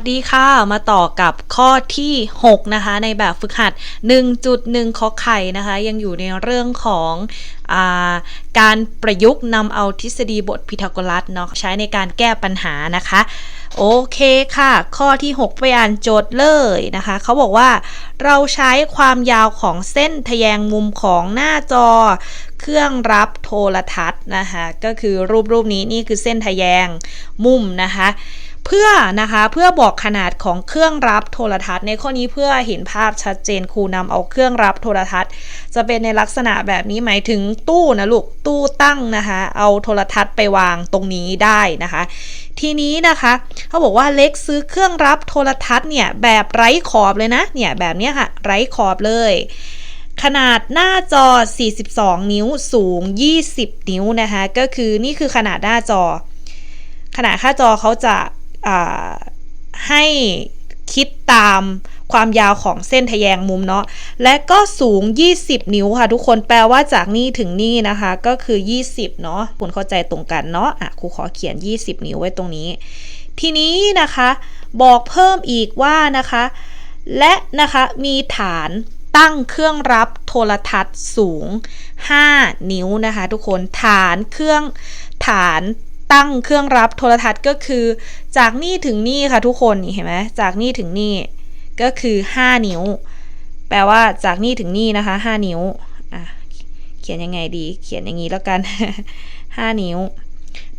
สดีค่ะ มาต่อกับข้อที่ 6 นะคะ ในแบบฝึกหัด 1.1ขอไข่นะคะ ยังอยู่ในเรื่องของอาการประยุกต์นำเอาทฤษฎีบทพีทาโกรัสเนาะใช้ในการแก้ปัญหานะคะ โอเคค่ะ ข้อที่ 6 ไปอ่านโจทย์เลยนะคะ เขาบอกว่าเราใช้ความยาวของเส้นทะแยงมุมของหน้าจอ เครื่องรับโทรทัศน์นะคะ ก็คือรูปรูปนี้นี่คือเส้นทะแยงมุมนะคะ เพื่อนะคะเพื่อบอกขนาดของเครื่องรับโทรทัศน์ ในข้อนี้เพื่อเห็นภาพชัดเจนครูนำเอาเครื่องรับโทรทัศน์ จะเป็นในลักษณะแบบนี้หมายถึงตู้นะลูกตู้ตั้งนะคะเอาโทรทัศน์ไปวางตรงนี้ได้นะคะ ทีนี้นะคะเขาบอกว่าเล็กซื้อเครื่องรับโทรทัศน์เนี่ยแบบไร้ขอบเลยนะเนี่ยแบบนี้ค่ะไร้ขอบเลยขนาดหน้าจอ 42 นิ้ว สูง 20 นิ้วนะคะ ก็คือนี่คือขนาดหน้าจอ ขนาดค่าจอเขาจะ ให้คิดตามความยาวของเส้นทะแยงมุมเนาะ และก็สูง 20 นิ้วค่ะ ทุกคน แปลว่าจากนี่ถึงนี่นะคะ ก็คือ 20 เนาะ คุณเข้าใจตรงกันเนาะ อะ ครูขอเขียน 20 นิ้วไว้ตรงนี้ ทีนี้นะคะ บอกเพิ่มอีกว่านะคะ และนะคะมีฐานตั้งเครื่องรับโทรทัศน์สูง 5 นิ้วนะคะ ทุกคน ฐานเครื่องฐาน ตั้งเครื่องรับโทรทัศน์ก็คือ จากนี่ถึงนี่ค่ะทุกคนนี่เห็นไหมจากนี่ถึงนี่ก็คือ 5 นิ้ว แปลว่าจากนี่ถึงนี่นะคะ 5 นิ้วอะเขียนยังไงดี เขียนอย่างนี้แล้วกัน 5 นิ้ว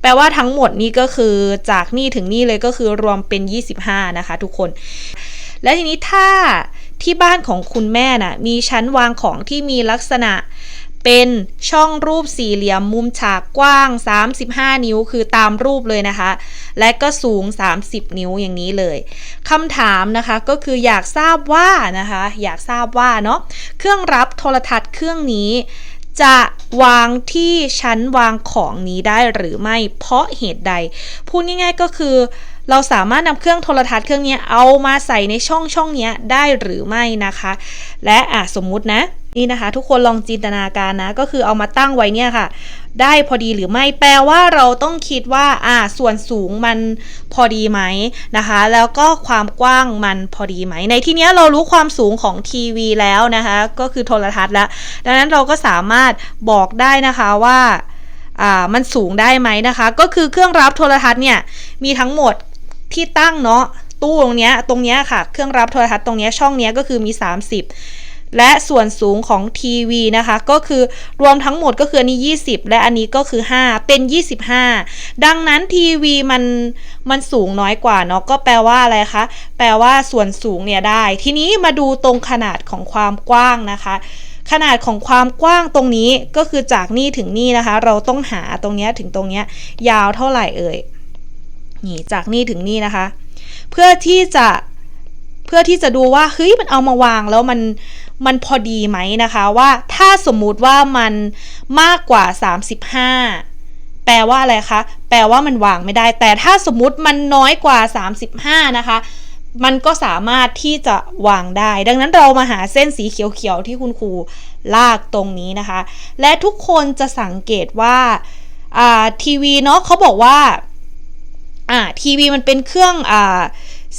แปลว่าทั้งหมดนี้ก็คือจากนี่ถึงนี่เลยก็คือรวมเป็น 25 นะคะ ทุกคน และทีนี้ถ้าที่บ้านของคุณแม่นะ่ะมีชั้นวางของที่มีลักษณะ เป็นช่องรูปสี่เหลี่ยมมุมฉากกว้าง 35 นิ้วคือตามรูปเลยนะคะ และก็สูง 30 นิ้วอย่างนี้เลยคำถามนะคะก็คืออยากทราบว่านะคะ อยากทราบว่าเนาะเครื่องรับโทรทัศน์เครื่องนี้จะวางที่ชั้นวางของนี้ได้หรือไม่เพราะเหตุใด พูดง่ายๆก็คือ เราสามารถนำเครื่องโทรทัศน์เครื่องนี้เอามาใส่ในช่องช่องนี้ได้หรือไม่นะคะ และอะสมมุตินะ นี่นะคะ ทุกคนลองจินตนาการนะ ก็คือเอามาตั้งไว้เนี่ยค่ะ ได้พอดีหรือไม่แปลว่าเราต้องคิดว่าอ่าส่วนสูงมันพอดีไหมนะคะ แล้วก็ความกว้างมันพอดีไหม ในที่นี้เรารู้ความสูงของทีวีแล้วนะคะ ก็คือโทรทัศน์แล้ว ดังนั้นเราก็สามารถบอกได้นะคะว่าอ่ามันสูงได้ไหมนะคะ ก็คือเครื่องรับโทรทัศน์เนี่ยมีทั้งหมดที่ตั้งเนาะตู้ตรงเนี้ยตรงเนี้ยค่ะ เครื่องรับโทรทัศน์ตรงเนี้ยช่องเนี้ยก็คือมี 30 และส่วนสูงของทีวีนะคะก็คือรวมทั้งหมดก็คืออันนี้ 20 และอันนี้ก็คือ 5 เป็น 25 ดังนั้นทีวีมันมันสูงน้อยกว่าเนาะก็แปลว่าอะไรคะแปลว่าส่วนสูงเนี่ยได้ ทีนี้มาดูตรงขนาดของความกว้างนะคะขนาดของความกว้างตรงนี้ก็คือจากนี่ถึงนี่นะคะ เราต้องหาตรงนี้ถึงตรงนี้ยาวเท่าไหร่เอ่ยนี่จากนี่ถึงนี่นะคะ เพื่อที่จะเพื่อที่จะดูว่าเฮ้ยมันเอามาวางแล้วมัน มันพอดีไหมนะคะว่าถ้าสมมุติว่ามันมากกว่า 35 แปลว่าอะไรคะ แปลว่ามันวางไม่ได้ แต่ถ้าสมมุติมันน้อยกว่า 35 นะคะ มันก็สามารถที่จะวางได้ ดังนั้นเรามาหาเส้นสีเขียวๆที่คุณครูลากตรงนี้นะคะ และทุกคนจะสังเกตว่าทีวีเนาะเขาบอกว่าทีวีมันเป็นเครื่องอ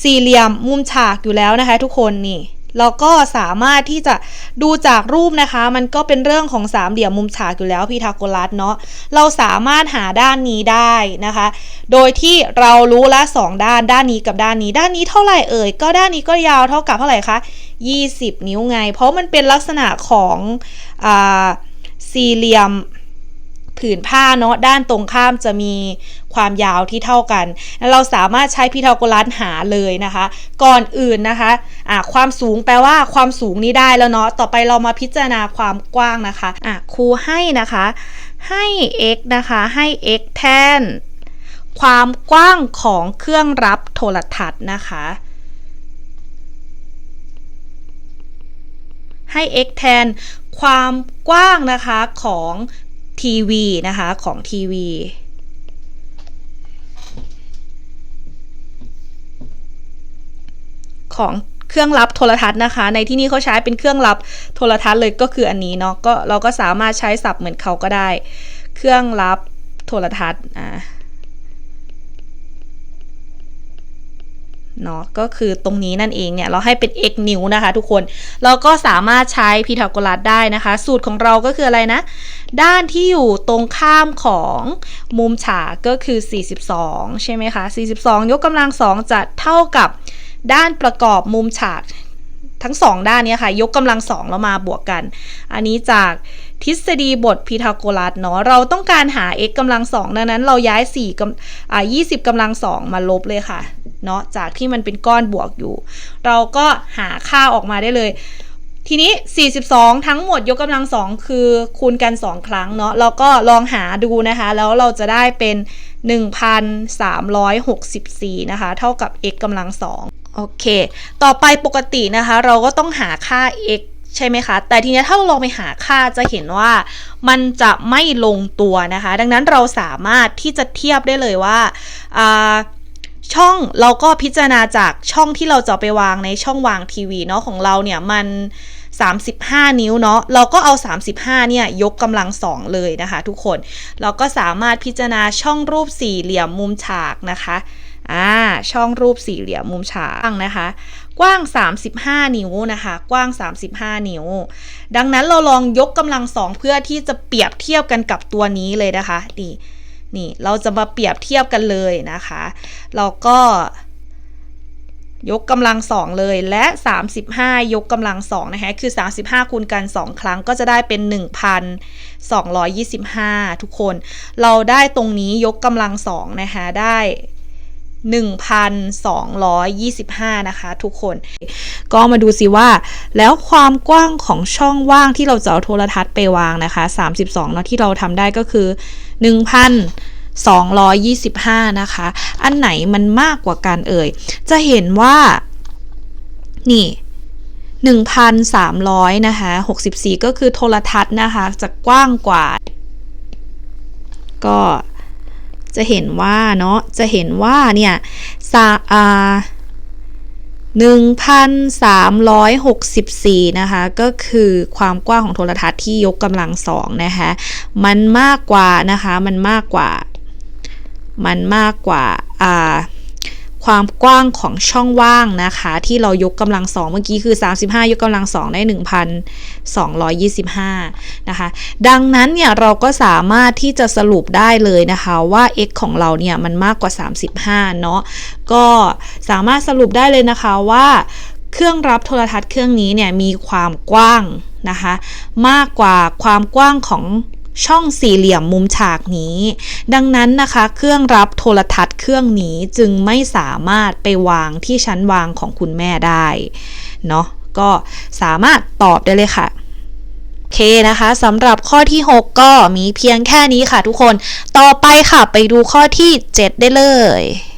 สี่เหลี่ยมมุมฉากอยู่แล้วนะคะ ทุกคนนี่ เราก็สามารถที่จะดูจากรูปนะคะ มันก็เป็นเรื่องของสามเหลี่ยมมุมฉากอยู่แล้วพีทาโกรัสเนาะเราสามารถหาด้านนี้ได้นะคะ โดยที่เรารู้ละสองด้านด้านนี้กับด้านนี้ ด้านนี้เท่าไหร่เอ่ยก็ด้านนี้ก็ยาวเท่ากับเท่าไหร่คะ20 นิ้วไง เพราะมันเป็นลักษณะของอสี่เหลี่ยม ผืนผ้าเนาะด้านตรงข้ามจะมีความยาวที่เท่ากันเราสามารถใช้พีทาโกรัสหาเลยนะคะ ก่อนอื่นนะคะะความสูงแปลว่าความสูงนี้ได้แล้วเนาะต่อไปเรามาพิจารณาความกว้างนะคะะครูให้นะคะให้ x นะคะให้ x แทน ความกว้างของเครื่องรับโทรทัศน์นะคะให้ x แทนความกว้างนะคะของ ทีวีนะคะของทีวีของเครื่องรับโทรทัศน์นะคะ ในที่นี้เขาใช้เป็นเครื่องรับโทรทัศน์เลยก็คืออันนี้เนาะก็เราก็สามารถใช้ศัพท์เหมือนเขาก็ได้ เครื่องรับโทรทัศน์อ่า เนาะก็คือตรงนี้นั่นเองเนี่ย เราให้เป็น x นิ้วนะคะทุกคน เราก็สามารถใช้พีทาโกรัสได้นะคะ สูตรของเราก็คืออะไรนะ ด้านที่อยู่ตรงข้ามของมุมฉากก็คือ 42 ใช่ไหมคะ 42 ยกกำลังสองจะเท่ากับด้านประกอบมุมฉากทั้งสองด้านเนี้ค่ะ ยกกำลังสองแล้วมาบวกกัน อันนี้จากทฤษฎีบทพีทาโกรัสเนาะเราต้องการหา x กำลังสองดังนั้นเราย้าย4กำอ่า20กำลังสองมาลบเลยค่ะ เนาะจากที่มันเป็นก้อนบวกอยู่ เราก็หาค่าออกมาได้เลย ทีนี้ 42 ทั้งหมดยกกำลังสองคือคูณกัน 2 ครั้งเนาะเราก็ลองหาดูนะคะ แล้วเราจะได้เป็น 1,364 นะคะ เท่ากับ x กำลังสองโอเค ต่อไปปกตินะคะ เราก็ต้องหาค่า x ใช่ไหมคะ แต่ทีนี้ถ้าเราลองไปหาค่าจะเห็นว่ามันจะไม่ลงตัวนะคะ ดังนั้นเราสามารถที่จะเทียบได้เลยว่าอ่า ช่องเราก็พิจารณาจากช่องที่เราจะไปวางในช่องวางทีวีเนาะของเราเนี่ยมัน 35 นิ้วเนาะเราก็เอา 35 เนี่ยยกกำลังสองเลยนะคะทุกคน เราก็สามารถพิจารณาช่องรูปสี่เหลี่ยมมุมฉากนะคะอ่าช่องรูปสี่เหลี่ยมมุมฉากนะคะ กว้าง 35 นิ้วนะคะ กว้าง 35 นิ้ว ดังนั้นเราลองยกกำลังสองเพื่อที่จะเปรียบเทียบกันกับตัวนี้เลยนะคะนี่ นี่เราจะมาเปรียบเทียบกันเลยนะคะเราก็ยกกำลังสองเลยและ 35 ยกกำลังสองนะคะคือ 35 คูณกัน 2 ครั้งก็จะได้เป็น 1,225 ทุกคน เราได้ตรงนี้ยกกำลังสองนะคะได้ 1,225 นะคะ ทุกคน ก็มาดูสิว่า แล้วความกว้างของช่องว่างที่เราจะเอาโทรทัศน์ไปวางนะคะ 32เนาะที่เราทำได้ก็คือ 1,225 นะคะ อันไหนมันมากกว่ากันเอ่ย จะเห็นว่า นี่1,300นะคะ64 ก็คือโทรทัศน์นะคะ จะกว้างกว่า ก็จะเห็นว่าเนาะ จะเห็นว่าเนี่ยสาอ่า 1,364 นะคะ ก็คือความกว้างของโทรทัศน์ที่ยกกำลังสองนะคะ มันมากกว่านะคะ มันมากกว่า มันมากกว่า อ่า ความกว้างของช่องว่างนะคะ ที่เรายกกำลังสองเมื่อกี้คือ 35 ยกกำลังสองได้ 1,225 นะคะ ดังนั้นเนี่ยเราก็สามารถที่จะสรุปได้เลยนะคะว่า x ของเราเนี่ยมันมากกว่า 35 เนาะก็สามารถสรุปได้เลยนะคะว่าเครื่องรับโทรทัศน์เครื่องนี้เนี่ยมีความกว้างนะคะ มากกว่าความกว้างของ ช่องสี่เหลี่ยมมุมฉากนี้ ดังนั้นนะคะ เครื่องรับโทรทัศน์เครื่องนี้จึงไม่สามารถไปวางที่ชั้นวางของคุณแม่ได้เนาะก็สามารถตอบได้เลยค่ะโอเคนะคะสำหรับข้อที่ 6 ก็มีเพียงแค่นี้ค่ะทุกคน ต่อไปค่ะไปดูข้อที่ 7 ได้เลย